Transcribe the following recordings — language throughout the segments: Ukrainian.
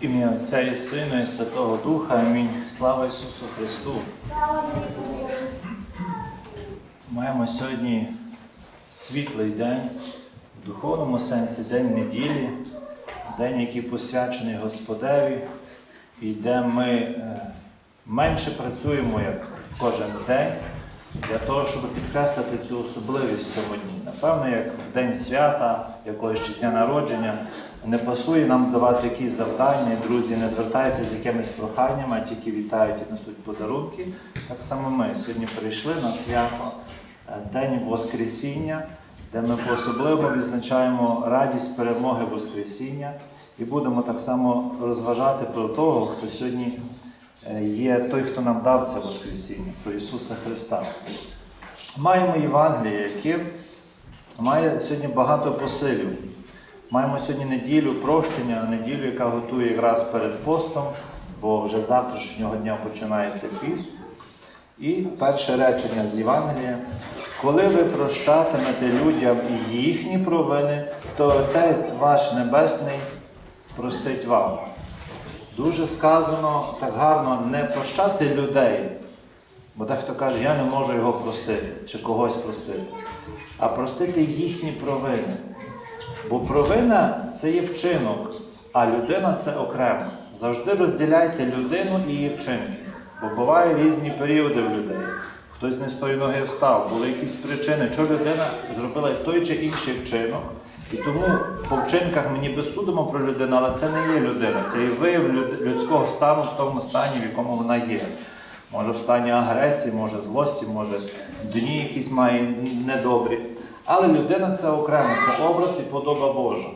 Ім'я Отця і Сина і Святого Духа. Амінь. Слава Ісусу Христу. Маємо сьогодні світлий день, в духовному сенсі день неділі, день, який посвячений Господеві, і де ми е, менше працюємо як кожен день для того, щоб підкреслити цю особливість в цьому дні. Напевно, як в день свята, якогось чи дня народження, не пасує нам давати якісь завдання, і друзі не звертаються з якимись проханнями, а тільки вітають і несуть подарунки. Так само ми сьогодні прийшли на свято, е, День Воскресіння, де ми по-особливо відзначаємо радість перемоги Воскресіння і будемо так само розважати про того, хто сьогодні е, є той, хто нам дав це Воскресіння, про Ісуса Христа. Маємо Євангеліє, яке має сьогодні багато посилів. Маємо сьогодні неділю прощення, неділю, яка готує якраз перед постом, бо вже завтрашнього дня починається піст. І перше речення з Євангелія. Коли ви прощатимете людям їхні провини, то Отець ваш Небесний простить вам. Дуже сказано так гарно не прощати людей, бо дехто каже, я не можу його простити чи когось простити, а простити їхні провини. Бо провина це є вчинок, а людина це окремо. Завжди розділяйте людину і її вчинки. Бо бувають різні періоди в людей. Хтось не з тої ноги встав, були якісь причини, що людина зробила той чи інший вчинок. І тому по вчинках ми ніби судимо про людину, але це не є людина, це є вияв людського стану в тому стані, в якому вона є. Може в стані агресії, може злості, може дні якісь має недобрі. Але людина це окремо, це образ і подоба Божа.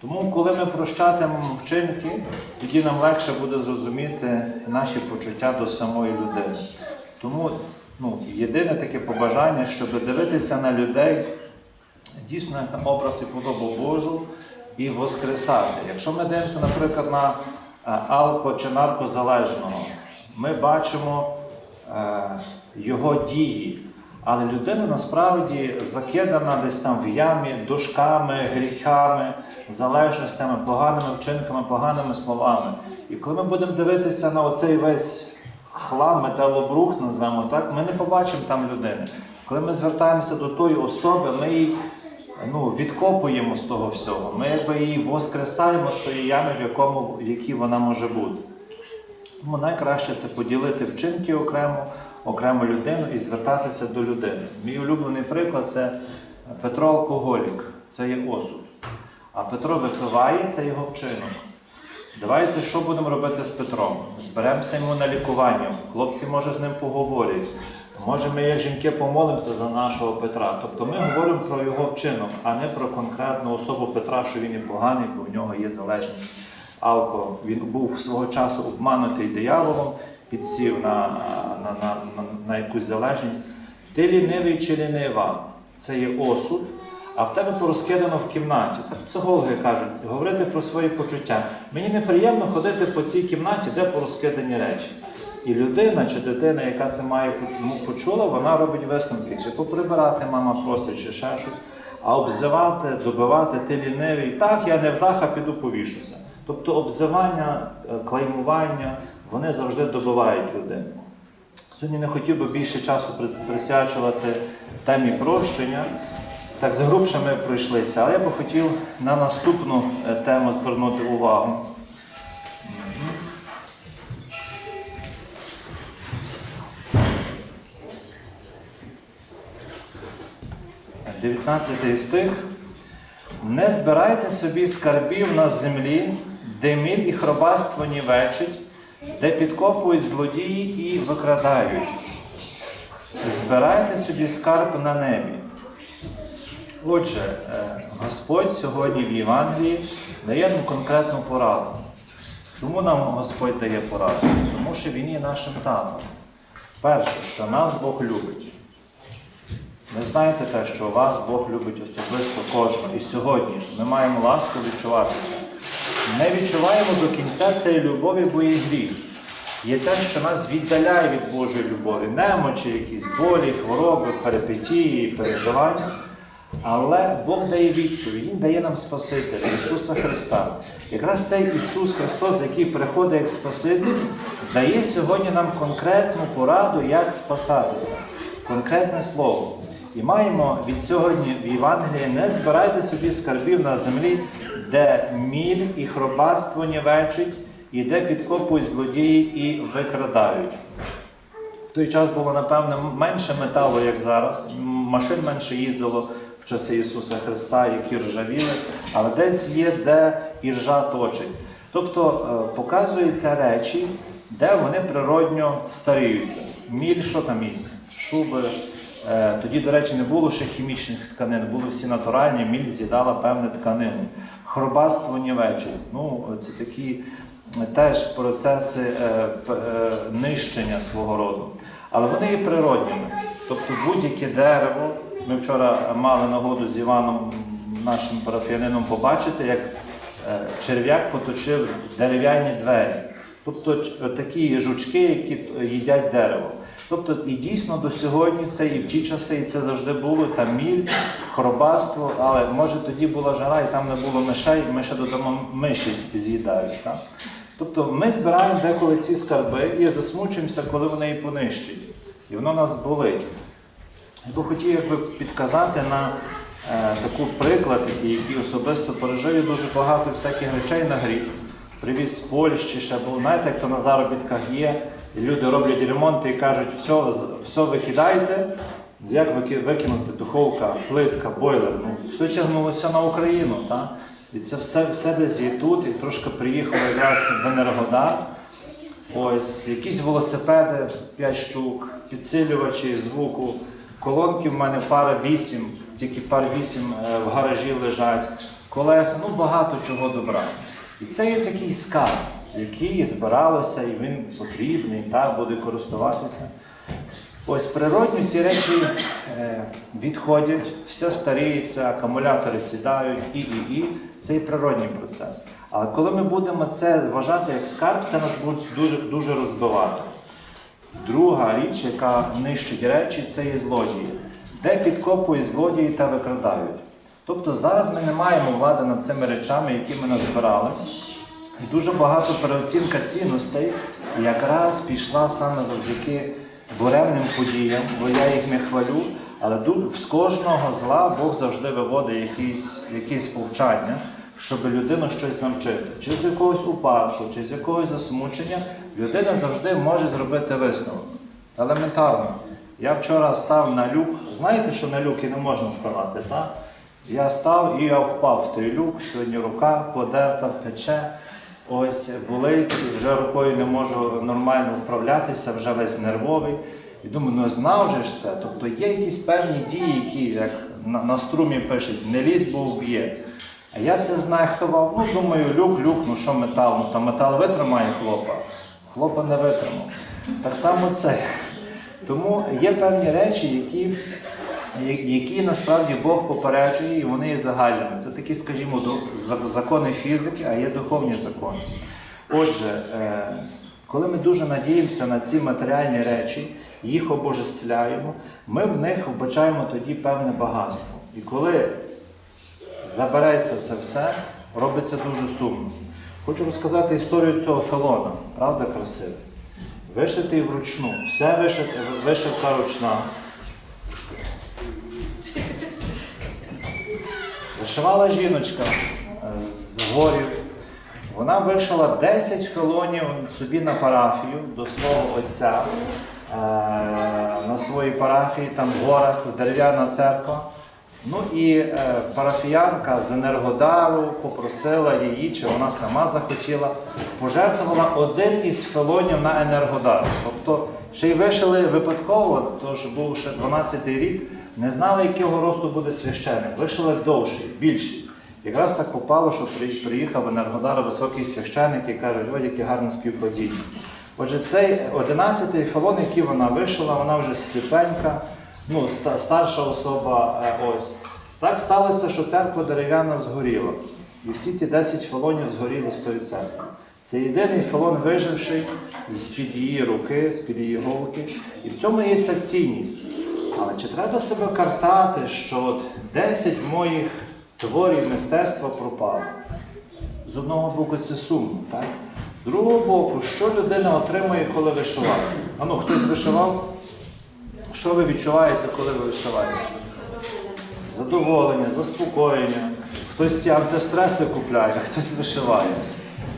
Тому, коли ми прощатимемо вчинки, тоді нам легше буде зрозуміти наші почуття до самої людини. Тому ну, єдине таке побажання, щоб дивитися на людей дійсно як на образ і подобу Божу і воскресати. Якщо ми дивимося, наприклад, на е, алко чи наркозалежного, ми бачимо е, його дії. Але людина насправді закидана десь там в ямі душками, гріхами, залежностями, поганими вчинками, поганими словами. І коли ми будемо дивитися на оцей весь хлам, металобрух, назвемо так, ми не побачимо там людини. Коли ми звертаємося до тої особи, ми її ну, відкопуємо з того всього. Ми якби її воскресаємо з тої ями, в, якому, в якій вона може бути. Тому найкраще це поділити вчинки окремо, окрему людину і звертатися до людини. Мій улюблений приклад це Петро Алкоголік, це є осуд. А Петро випиває це його вчинок. Давайте що будемо робити з Петром? Зберемося йому на лікування. Хлопці, може, з ним поговорять. Може, ми, як жінки, помолимося за нашого Петра. Тобто ми говоримо про його вчинок, а не про конкретну особу Петра, що він є поганий, бо в нього є залежність алко. Він був свого часу обманутий дияволом, підсів на, на, на, на, на якусь залежність. Ти лінивий чи лінива це є осуд, а в тебе порозкидано в кімнаті. Так психологи кажуть, говорити про свої почуття. Мені неприємно ходити по цій кімнаті, де порозкидані речі. І людина чи дитина, яка це має ну, почула, вона робить висновки. Чи поприбирати мама просить, чи ще щось. А обзивати, добивати, ти лінивий. Так, я не вдаха, піду повішуся. Тобто обзивання, е, клеймування, вони завжди добивають людину. Сьогодні не хотів би більше часу при- присвячувати темі прощення. Так загрубше ми пройшлися, але я би хотів на наступну е, тему звернути увагу. 19 стих. Не збирайте собі скарбів на землі, де міль і хробаство нівечить, де підкопують злодії і викрадають. Збирайте собі скарб на небі. Отже, е, Господь сьогодні в Євангелії дає нам конкретну пораду. Чому нам Господь дає пораду? Тому що Він є нашим татом. Перше, що нас Бог любить. Ви знаєте те, що вас Бог любить особисто кожного. І сьогодні ми маємо ласку відчувати це. Не відчуваємо до кінця цієї любові, бо є гріх. Є те, що нас віддаляє від Божої любові, немочі, якісь болі, хвороби, перипетії, переживання. Але Бог дає відповідь, Він дає нам Спасителя, Ісуса Христа. Якраз цей Ісус Христос, який приходить як Спаситель, дає сьогодні нам конкретну пораду, як спасатися, конкретне слово. І маємо від сьогодні в Євангелії не збирайте собі скарбів на землі, де міль і хробатство нівечить, і де підкопують злодії і викрадають. В той час було, напевно, менше металу, як зараз. Машин менше їздило в часи Ісуса Христа, які ржавіли, але десь є, де і ржа точить. Тобто е, показуються речі, де вони природньо старіються. Міль, що там із? Шуби. Е, Тоді, до речі, не було ще хімічних тканин, були всі натуральні, міль з'їдала певні тканини. Хробаство нівечить. Ну, це такі теж процеси е, е, нищення свого роду. Але вони є природніми. Тобто будь-яке дерево, ми вчора мали нагоду з Іваном, нашим парафіянином, побачити, як е, черв'як поточив дерев'яні двері. Тобто такі жучки, які їдять дерево. Тобто і дійсно до сьогодні це і в ті часи, і це завжди було, там міль, хробаство, але може тоді була жара і там не було мишей, ми ще додому миші з'їдають. Так? Тобто ми збираємо деколи ці скарби і засмучуємося, коли вони її понищують. І воно нас болить. Я би хотів якби підказати на е, таку приклад, який, особисто пережив дуже багато всяких речей на гріх. Привіз з Польщі, ще був, знаєте, як то на заробітках є, люди роблять ремонти і кажуть, все, все викидайте. Як викинути духовка, плитка, бойлер? Ну, все тягнулося на Україну. Так? І це все, все десь є тут, і трошки приїхало якраз в Енергодар. Ось якісь велосипеди 5 штук, підсилювачі звуку, колонки в мене пара 8, тільки пар 8 е, в гаражі лежать, колеса, ну багато чого добра. І це є такий скарб, який збиралося, і він потрібний, та, буде користуватися. Ось природньо ці речі е, відходять, все старіється, акумулятори сідають і, і, і. Це і природній процес. Але коли ми будемо це вважати як скарб, це нас буде дуже, дуже розбивати. Друга річ, яка нищить речі, це є злодії, де підкопують злодії та викрадають. Тобто зараз ми не маємо влади над цими речами, які ми назбирали. І дуже багато переоцінка цінностей якраз пішла саме завдяки буремним подіям, бо я їх не хвалю, але ду- з кожного зла Бог завжди виводить якісь, якісь повчання, щоб людину щось навчити. Чи з якогось упадку, чи з якогось засмучення, людина завжди може зробити висновок. Елементарно. Я вчора став на люк. Знаєте, що на люки не можна ставати, так? Я став і я впав в той люк, сьогодні рука подерта, пече. Ось болить, вже рукою не можу нормально вправлятися, вже весь нервовий. І думаю, ну знав же ж це. Тобто є якісь певні дії, які, як на, на струмі пишуть, не лізь, бо вб'є. А я це знехтував. Ну, думаю, люк, люк, ну що метал? Ну та метал витримає хлопа. Хлопа не витримав. Так само це. Тому є певні речі, які, які насправді Бог попереджує, і вони є загальними. Це такі, скажімо, закони фізики, а є духовні закони. Отже, е, коли ми дуже надіємося на ці матеріальні речі, їх обожествляємо, ми в них вбачаємо тоді певне багатство. І коли забереться це все, робиться дуже сумно. Хочу розказати історію цього фелона. Правда красивий? Вишитий вручну. Все вишивка ручна. Вишивала жіночка е, з горів. Вона вишила 10 фелонів собі на парафію до свого отця е, на своїй парафії, там в горах, дерев'яна церква. Ну і е, парафіянка з Енергодару попросила її, чи вона сама захотіла, пожертвувала один із фелонів на Енергодар. Тобто ще й вишили випадково, тож був ще 12-й рік, не знали, якого росту буде священник. Вишили довший, більший. Якраз так попало, що приїхав Енергодар високий священник і каже, ой, яке гарне співпадіння. Отже, цей 11-й фалон, який вона вишила, вона вже сліпенька, ну, старша особа. е, ось. Так сталося, що церква дерев'яна згоріла. І всі ті 10 фалонів згоріли з тої церкви. Це єдиний фалон виживший з-під її руки, з-під її голки. І в цьому є ця цінність. Але чи треба себе картати, що от 10 моїх творів мистецтва пропало? З одного боку це сумно, так? З другого боку, що людина отримує, коли вишиває? А ну, хтось вишивав? Що ви відчуваєте, коли ви вишиваєте? Задоволення, заспокоєння. Хтось ці антистреси купляє, хтось вишиває.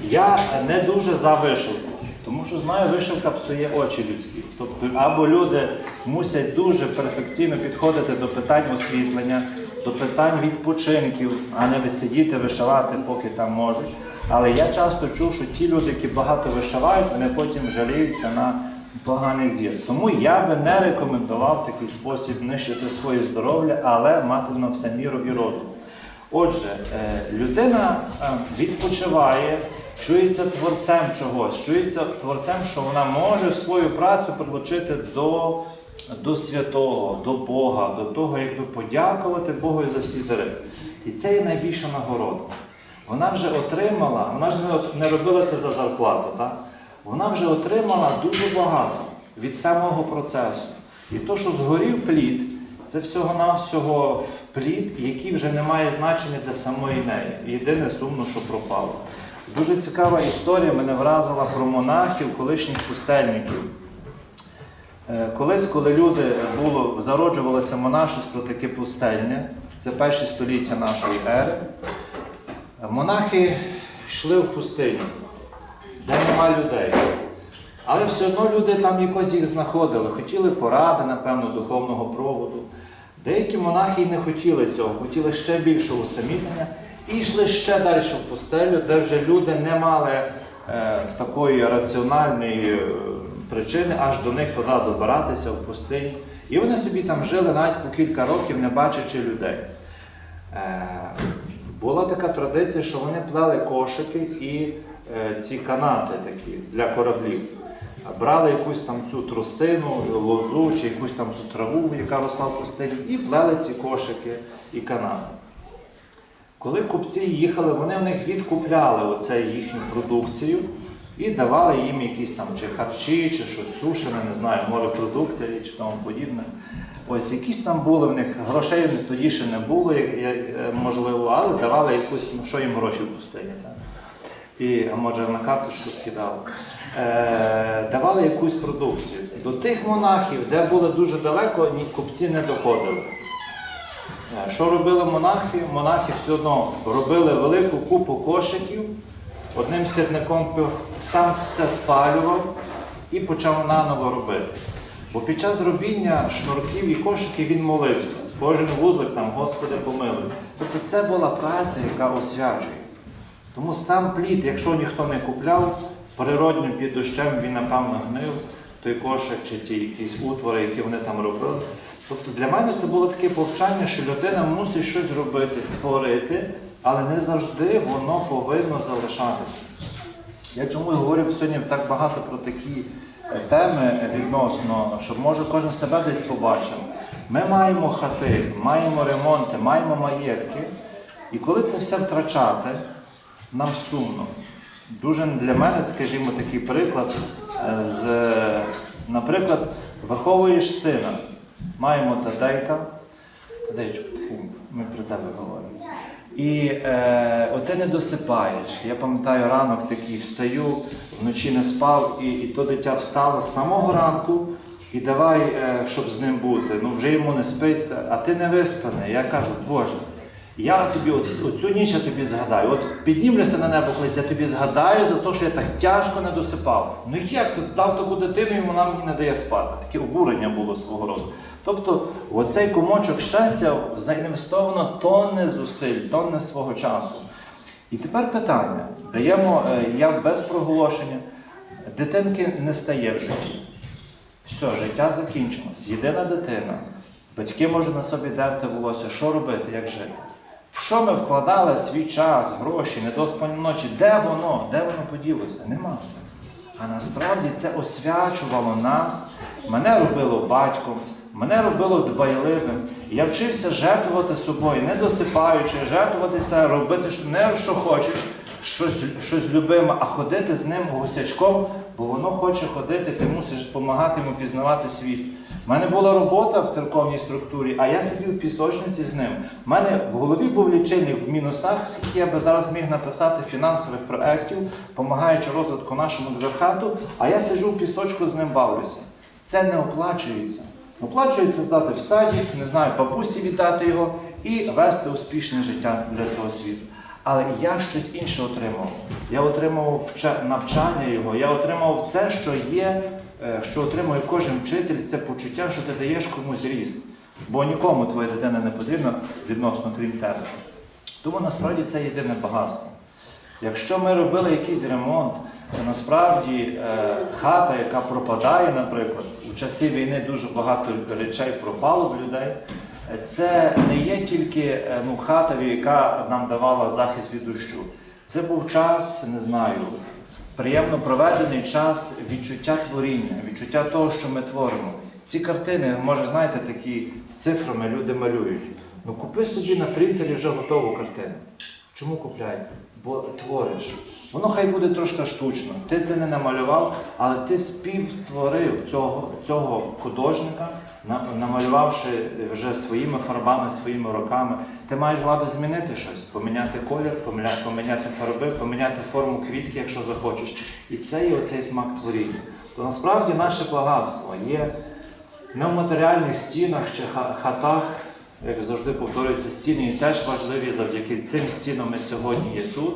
Я не дуже за вишивку, тому що знаю, вишивка псує очі людські. Тобто, або люди мусять дуже перфекційно підходити до питань освітлення, до питань відпочинків, а не сидіти, вишивати, поки там можуть. Але я часто чув, що ті люди, які багато вишивають, вони потім жаліються на поганий зір. Тому я би не рекомендував такий спосіб нищити своє здоров'я, але мати на все міру і розум. Отже, е, людина е, відпочиває, чується творцем чогось, чується творцем, що вона може свою працю прилучити до, до святого, до Бога, до того, якби подякувати Богу за всі дари. І це є найбільша нагорода. Вона вже отримала, вона ж не, робила це за зарплату, так? вона вже отримала дуже багато від самого процесу. І то, що згорів плід, це всього-навсього плід, який вже не має значення для самої неї. Єдине сумно, що пропало. Дуже цікава історія мене вразила про монахів, колишніх пустельників. Е, Колись, коли люди було, зароджувалося монашество таке пустельне, це перші століття нашої ери, монахи йшли в пустиню, де нема людей. Але все одно люди там якось їх знаходили, хотіли поради, напевно, духовного проводу. Деякі монахи й не хотіли цього, хотіли ще більшого усамітнення і йшли ще далі в пустелю, де вже люди не мали е, такої раціональної е, причини аж до них туди добиратися в пустині. І вони собі там жили навіть по кілька років, не бачачи людей. Е, була така традиція, що вони плели кошики і е, ці канати такі для кораблів. Брали якусь там цю тростину, лозу чи якусь там ту траву, яка росла в пустині, і плели ці кошики і канати. Коли купці їхали, вони в них відкупляли оце їхню продукцію і давали їм якісь там чи харчі, чи щось сушене, не знаю, морепродукти чи тому подібне. Ось якісь там були в них грошей тоді ще не було, як- е, можливо, але давали якусь, ну що їм гроші в пустині. Так? І а може на карточку скидали. Е, давали якусь продукцію. До тих монахів, де були дуже далеко, ні купці не доходили. Що робили монахи? Монахи все одно робили велику купу кошиків, одним сірником сам все спалював і почав наново робити. Бо під час робіння шнурків і кошиків він молився. Кожен вузлик там, Господи, помилуй. Тобто це була праця, яка освячує. Тому сам плід, якщо ніхто не купляв, природньо під дощем він, напевно, гнив, той кошик чи ті якісь утвори, які вони там робили. Тобто для мене це було таке повчання, що людина мусить щось робити, творити, але не завжди воно повинно залишатися. Я чому говорю сьогодні так багато про такі е, теми відносно, щоб може кожен себе десь побачив. Ми маємо хати, маємо ремонти, маємо маєтки. І коли це все втрачати, нам сумно. Дуже для мене, скажімо, такий приклад е, з, наприклад, виховуєш сина. Маємо Тадейка, Тадейчу, ми про тебе говоримо. І е, от ти не досипаєш. Я пам'ятаю, ранок такий встаю, вночі не спав, і, і то дитя встало з самого ранку і давай, е, щоб з ним бути. Ну вже йому не спиться, а ти не виспаний. Я кажу, Боже, я тобі оцю ніч я тобі згадаю. От піднімлюся на небо колись, я тобі згадаю за те, що я так тяжко не досипав. Ну як ти дав таку дитину, і вона мені не дає спати? Таке обурення було свого роду. Тобто, оцей комочок щастя заінвестовано тонни зусиль, тонни свого часу. І тепер питання. Даємо, е, я без проголошення, дитинки не стає в житті. Все, життя закінчилось. Єдина дитина. Батьки можуть на собі дерти волосся. Що робити, як жити? В що ми вкладали свій час, гроші, недоспані ночі? Де воно? Де воно поділося? Нема. А насправді це освячувало нас. Мене робило батьком, мене робило дбайливим. Я вчився жертвувати собою, не досипаючи, жертвуватися, робити не що хочеш, щось, щось любиме, а ходити з ним гусячком, бо воно хоче ходити, ти мусиш допомагати йому пізнавати світ. У мене була робота в церковній структурі, а я сидів в пісочниці з ним. У мене в голові був лічильник в мінусах, скільки я би зараз міг написати фінансових проєктів, допомагаючи розвитку нашому екзархату, а я сиджу в пісочку з ним бавлюся. Це не оплачується. Оплачується здати в садик, не знаю, бабусі віддати його і вести успішне життя для цього світу. Але я щось інше отримав. Я отримав вча- навчання його, я отримав це, що є, е, що отримує кожен вчитель, це почуття, що ти даєш комусь ріст. Бо нікому твоя дитина не потрібна відносно крім тебе. Тому насправді це єдине багатство. Якщо ми робили якийсь ремонт, то насправді е, хата, яка пропадає, наприклад, у часи війни дуже багато речей пропало в людей. е, Це не є тільки е, ну, хата, яка нам давала захист від дощу. Це був час, не знаю, приємно проведений час відчуття творіння, відчуття того, що ми творимо. Ці картини, може, знаєте, такі з цифрами люди малюють. Ну купи собі на принтері вже готову картину. Чому купляй? Бо твориш. Воно хай буде трошки штучно. Ти це не намалював, але ти співтворив цього, цього художника, намалювавши вже своїми фарбами, своїми роками. Ти маєш владу змінити щось, поміняти колір, поміняти фарби, поміняти форму квітки, якщо захочеш. І це є оцей смак творіння. То насправді наше багатство є не в матеріальних стінах чи хатах, як завжди повторюється, стіни і теж важливі завдяки цим стінам ми сьогодні є тут.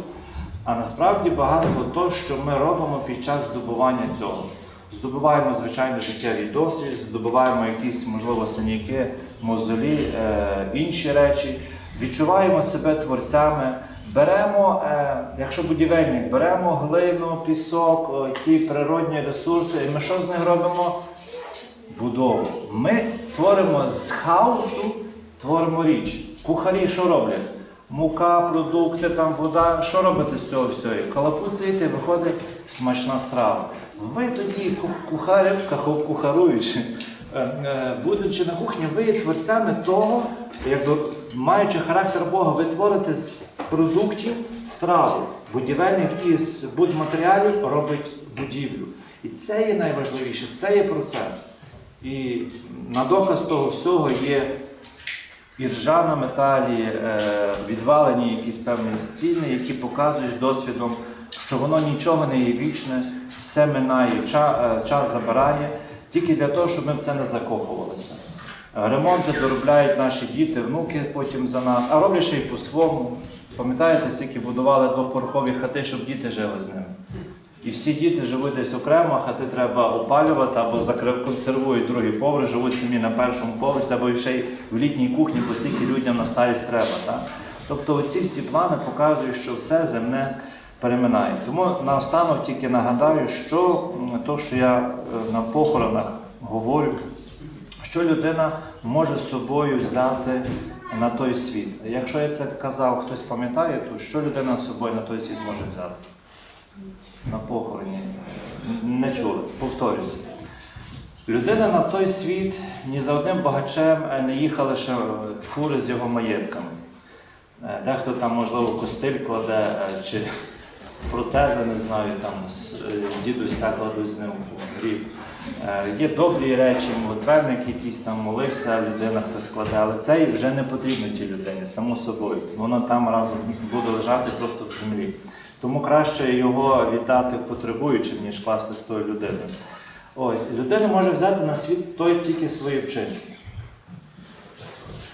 А насправді багатство то, що ми робимо під час здобування цього. Здобуваємо звичайно життєвий досвід, здобуваємо якісь, можливо, синяки, мозолі, е, інші речі, відчуваємо себе творцями. Беремо, е, якщо будівельник, беремо глину, пісок, ці природні ресурси, і ми що з них робимо? будову. Ми творимо з хаосу, творимо річ. Кухарі що роблять? Мука, продукти, там вода. Що робите з цього всього? Калапуцаєте, виходить смачна страва. Ви тоді, ку- кухарі, кухаруючи, е, е, будучи на кухні, ви є творцями того, якби маючи характер Бога, ви творите з продуктів страву. Будівельник із будматеріалів робить будівлю. І це є найважливіше, це є процес. І на доказ того всього є іржа на металі, е, відвалені якісь певні стіни, які показують з досвідом, що воно нічого не є вічне, все минає, е, час забирає, тільки для того, щоб ми в це не закопувалися. Е, Ремонти доробляють наші діти, внуки потім за нас, а роблять ще й по-своєму. Пам'ятаєте, скільки будували двопорохові хати, щоб діти жили з ними? І всі діти живуть десь окремо, хати треба опалювати або консервують другий поверх, живуть самі на першому поверсі, або ще й в літній кухні, бо скільки людям на старість треба. Так? Тобто оці всі плани показують, що все земне переминає. Тому наостанок тільки нагадаю, що то, що я е, на похоронах говорю, що людина може з собою взяти на той світ. Якщо я це казав, хтось пам'ятає, то що людина з собою на той світ може взяти? На похороні. Не чули, повторюся. Людина на той світ ні за одним багачем е, не їхала ще е, фури з його маєтками. Е, Дехто там, можливо, костиль кладе чи протези, не знаю, там дідуся кладуть з ним гріб. Є добрі речі, молитвенник якийсь там молився, людина хтось кладе, але це вже не потрібно тій людині, само собою. Воно там разом буде лежати просто в землі. Тому краще його віддати потребуючим, ніж класти з тою людиною. Ось, людина може взяти на світ той тільки свої вчинки.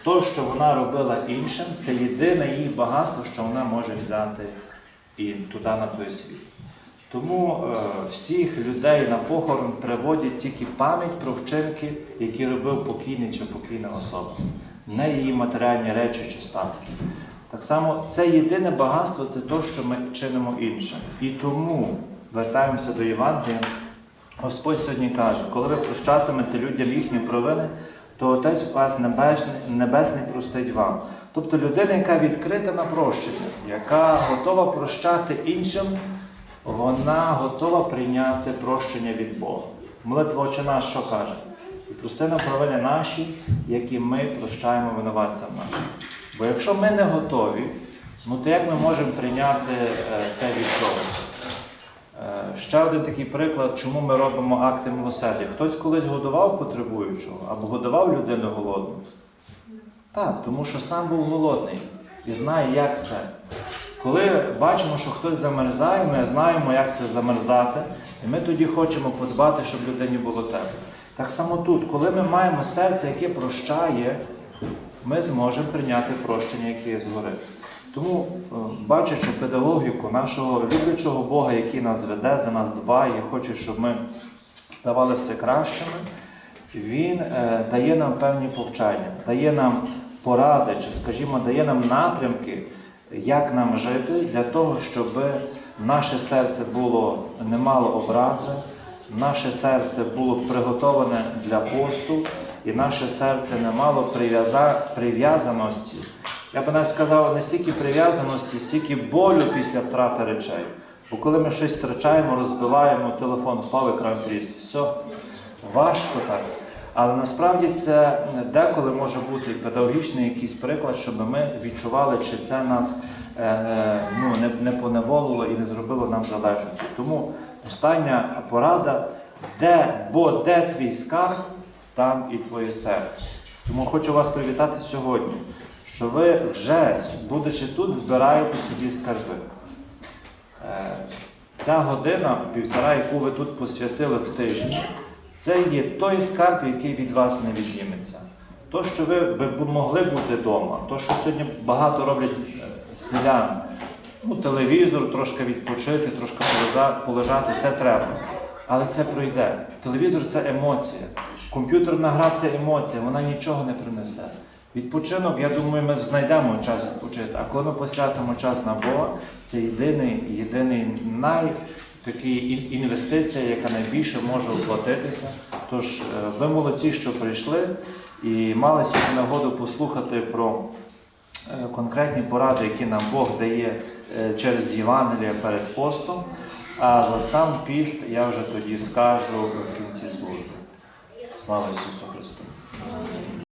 То, що вона робила іншим, це єдине її багатство, що вона може взяти і туди на той світ. Тому е, всіх людей на похорон приводять тільки пам'ять про вчинки, які робив покійний чи покійна особа, не її матеріальні речі чи статки. Так само це єдине багатство це те, що ми чинимо іншим. І тому вертаємося до Євангелія. Господь сьогодні каже, коли ви прощатимете людям їхні провини, то Отець вас Небесний, Небесний простить вам. Тобто людина, яка відкрита на прощення, яка готова прощати іншим, вона готова прийняти прощення від Бога. Молитва Отче наш що каже? І прости нам провини наші, які ми прощаємо винуватцям нашим. Бо якщо ми не готові, ну то як ми можемо прийняти е, це від? Е, ще один такий приклад, чому ми робимо акти милосердя. Хтось колись годував потребуючого або годував людину голодну. Так, тому що сам був голодний і знає, як це. Коли бачимо, що хтось замерзає, ми знаємо, як це замерзати, і ми тоді хочемо подбати, щоб людині було тепло. Так само тут, коли ми маємо серце, яке прощає, ми зможемо прийняти прощення, яке є згори. Тому, е, бачачи педагогіку нашого люблячого Бога, який нас веде, за нас дбає, хоче, щоб ми ставали все кращими, він е, дає нам певні повчання, дає нам поради, чи, скажімо, дає нам напрямки, як нам жити, для того, щоб наше серце було не мало образи, наше серце було приготоване для посту, і наше серце не мало прив'яза- прив'язаності. Я би навіть сказав, не стільки прив'язаності, стільки болю після втрати речей. Бо коли ми щось втрачаємо, розбиваємо, телефон впав, екран тріс. Все, важко так. Але насправді це деколи може бути педагогічний якийсь приклад, щоб ми відчували, чи це нас е, е, ну, не, не поневолило і не зробило нам залежності. Тому остання порада, де, бо де твій скарб, там і твоє серце. Тому хочу вас привітати сьогодні, що ви вже, будучи тут, збираєте собі скарби. Е, Ця година, півтора, яку ви тут посвятили в тижні, це є той скарб, який від вас не відніметься. То, що ви би могли бути вдома, то, що сьогодні багато роблять е, селян, ну, телевізор, трошки відпочити, трошки полежати, це треба. Але це пройде. Телевізор це емоція. Комп'ютерна гра це емоція, вона нічого не принесе. Відпочинок, я думаю, ми знайдемо час відпочити. А коли ми посвятимо час на Бога, це єдиний, єдиний най такий інвестиція, яка найбільше може оплатитися. Тож е, ви молодці, що прийшли і мали сьогодні нагоду послухати про е, конкретні поради, які нам Бог дає е, через Євангелія перед постом. А за сам піст я вже тоді скажу в кінці служби. Слава Ісусу Христу!